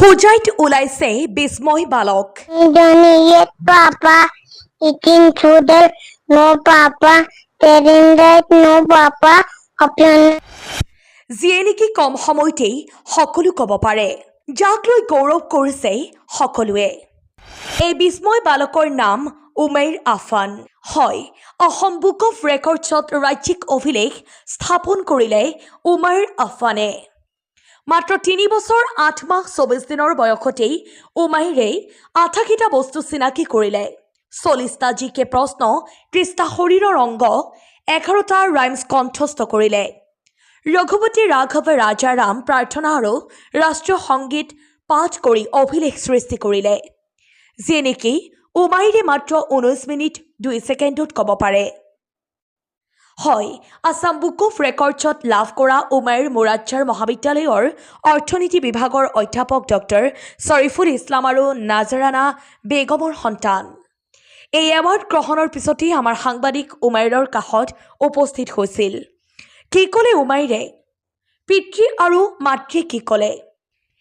হোজাইত ওলাইছে বিস্ময় বালক। Papa telling that no Papa যিয়ে নেকি কম সময়তেই সকলো ক'ব পাৰে। যাক লৈ গৌৰৱ কৰিছে সকলোৱে। এই বিস্ময় বালকৰ নাম উমেৰ আফান। হয় অসম বুক অফ ৰেকৰ্ডছত ৰাজ্যিক অভিলেখ স্থাপন কৰিলে উমেৰ আফানে। মাত্ৰ তিনি বছৰ আঠ মাহ চৌবিছ দিনৰ বয়সতেই উমাইৰে আঠাশীটা বস্তু চিনাকি কৰিলে। চল্লিছটা জি কে প্ৰশ্ন ত্ৰিছটা শৰীৰৰ অংগ এঘাৰটা ৰাইমছ কণ্ঠস্থ কৰিলে। ৰঘুপতি ৰাঘৱ ৰাজাৰাম প্ৰাৰ্থনা আৰু ৰাষ্ট্ৰীয় সংগীত পাঠ কৰি অভিলেখ সৃষ্টি কৰিলে। যিয়ে নেকি উমাইৰে মাত্ৰ ঊনৈছ মিনিট দুই ছেকেণ্ডত ক'ব পাৰে। হয়। আছাম বুক অফ ৰেকৰ্ডছত লাভ কৰা উমাইৰ মোৰাজ্জাৰ মহাবিদ্যালয়ৰ অৰ্থনীতি বিভাগৰ অধ্যাপক ডক্টৰ শ্বৰিফুল ইছলাম আৰু নাজাৰানা বেগমৰ সন্তান। এই এৱাৰ্ড গ্ৰহণৰ পিছতেই আমাৰ সাংবাদিক উমাইৰৰ কাষত উপস্থিত হৈছিল। কি ক'লে উমাইৰে? পিতৃ আৰু মাতৃয়ে কি ক'লে?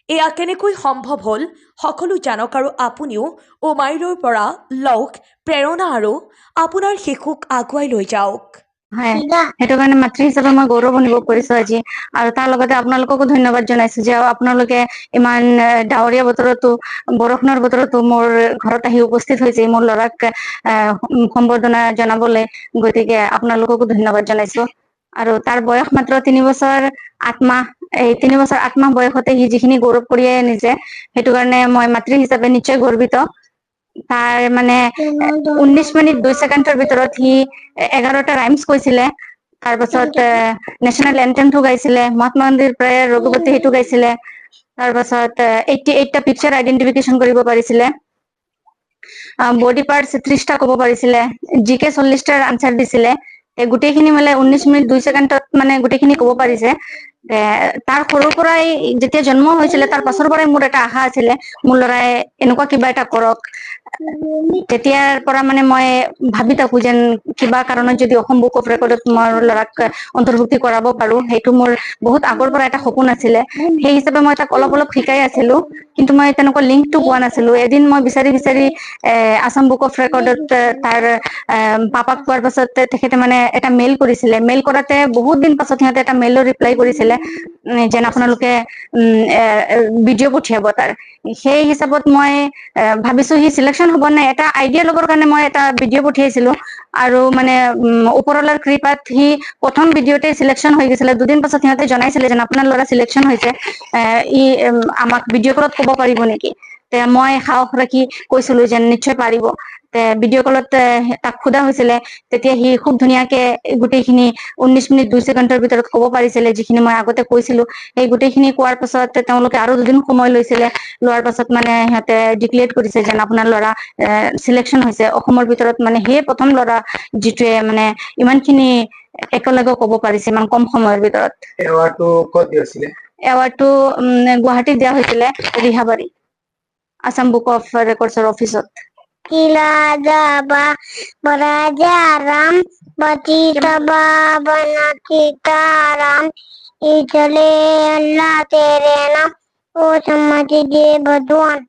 এয়া কেনেকৈ সম্ভৱ হ'ল সকলো জানক আৰু আপুনিও উমাইৰৰ পৰা লওক প্ৰেৰণা আৰু আপোনাৰ শিশুক আগুৱাই লৈ যাওক। হয় সেইটো কাৰণে মাতৃ হিচাপে মই গৌৰৱ অনুভৱ কৰিছো আজি। আৰু তাৰ লগতে আপোনালোককো ধন্যবাদ জনাইছো যে আপোনালোকে ইমান ডাৱৰীয়া বতৰতো বৰষুণৰ বতৰতো মোৰ ঘৰত আহি উপস্থিত হৈছে। মোৰ ল'ৰাক সম্বৰ্ধনা জনাবলৈ গতিকে আপোনালোককো ধন্যবাদ জনাইছো। আৰু তাৰ বয়স মাত্ৰ তিনি বছৰ আঠ মাহ এই তিনি বছৰ আঠ মাহ বয়সতে সি যিখিনি গৌৰৱ কৰিয়ে নিছে সেইটো কাৰণে মই মাতৃ হিচাপে নিশ্চয় গৰ্বিত। তাৰ মানে উনিশ মিনিট দুই ছেকেণ্ডৰ ভিতৰত সি এঘাৰটা ৰাইমছ কৈছিলে। তাৰপাছত নেশ্যনেল এন্থেমটো গাইছিলে মহাত্মা গান্ধীৰ প্ৰায় ৰঘুপতি সেইটো গাইছিলে। তাৰপাছত এইটি এইটটা পিকচাৰ আইডেন্টিফিকেশ্যন কৰিব পাৰিছিলে। বডি পাৰ্টছ ত্ৰিশটা ক'ব পাৰিছিলে। জি কে চল্লিশটাৰ আনচাৰ দিছিলে। গোটেইখিনি মানে ঊনৈশ মিনিট দুই ছেকেণ্ডত মানে গোটেইখিনি ক'ব পাৰিছে। তাৰ সৰুৰ পৰাই যেতিয়া জন্ম হৈছিলে, তাৰ পাছৰ পৰাই মোৰ এটা আশা আছিলে, মোৰ ল'ৰাই এনেকুৱা কিবা এটা কৰক। তেতিয়াৰ পৰা মানে মই ভাবি থাকো যেন কিবা কাৰণত যদি অসম বুক অফ ৰেকৰ্ডত মোৰ ল'ৰাক অন্তৰ্ভুক্তি কৰাব পাৰো, সেইটো মোৰ বহুত আগৰ পৰা এটা সপোন আছিলে। সেই হিচাপে মই তাক অলপ অলপ শিকাই আছিলো। কিন্তু মই তেনেকুৱা লিংকটো পোৱা নাছিলো। এদিন মই বিচাৰি বিচাৰি আছাম বুক অফ ৰেকৰ্ডত তাৰ পাপাক পোৱাৰ পাছত তেখেতে মানে এটা মেইল কৰিছিলে। মেইল কৰাতে বহুত দিন পাছত সিহঁতে এটা মেইলৰ ৰিপ্লাই কৰিছিলে যেন আপোনালোকে ভিডিঅ' পঠিয়াব তাৰ। সেই হিচাপত মই ভাবিছো সি চিলেকশ্যন হ'ব নাই এটা আইডিয়া ল'বৰ কাৰণে মই এটা ভিডিঅ' পঠিয়াইছিলো। আৰু মানে ওপৰৱালাৰ কৃপাত সি প্ৰথম ভিডিঅ'তে চিলেকশ্যন হৈ গৈছিলে। দুদিন পাছত সিহঁতে জনাইছিলে যেন আপোনাৰ ল'ৰা চিলেকশ্যন হৈছে। ই আমাক ভিডিঅ' কলত ক'ব পাৰিব নেকি? তে মই সাহস ৰাখি কৈছিলো যেন নিশ্চয় পাৰিব। তে ভিডিঅ' কলত তাক সোধা হৈছিলে। তেতিয়া সি খুব ধুনীয়াকে গোটেইখিনি ঊনৈশ মিনিট দুই ছেকেণ্ডৰ ভিতৰত ক'ব পাৰিছিলে যিখিনি মই আগতে কৈছিলো। সেই গোটেইখিনি কোৱাৰ পাছত তেওঁলোকে আৰু দুদিন সময় লৈছিলে। লোৱাৰ পাছত মানে সিহঁতে ডিক্লেয়াৰ কৰিছে যেন আপোনাৰ ল'ৰা চিলেকশ্যন হৈছে। অসমৰ ভিতৰত মানে সেই প্ৰথম ল'ৰা যিটোৱে মানে ইমানখিনি একেলগে ক'ব পাৰিছে ইমান কম সময়ৰ ভিতৰত। এৱাৰ্ডটো ক'ত দিছিলে? এৱাৰ্ডটো গুৱাহাটীত দিয়া হৈছিলে Rihabari. Assam book of records और ऑफ़िस किलादाबा राजा राम पतितबा बना सीताराम इचले अल्लाह तेरे नाम ओ समझ जे भगवान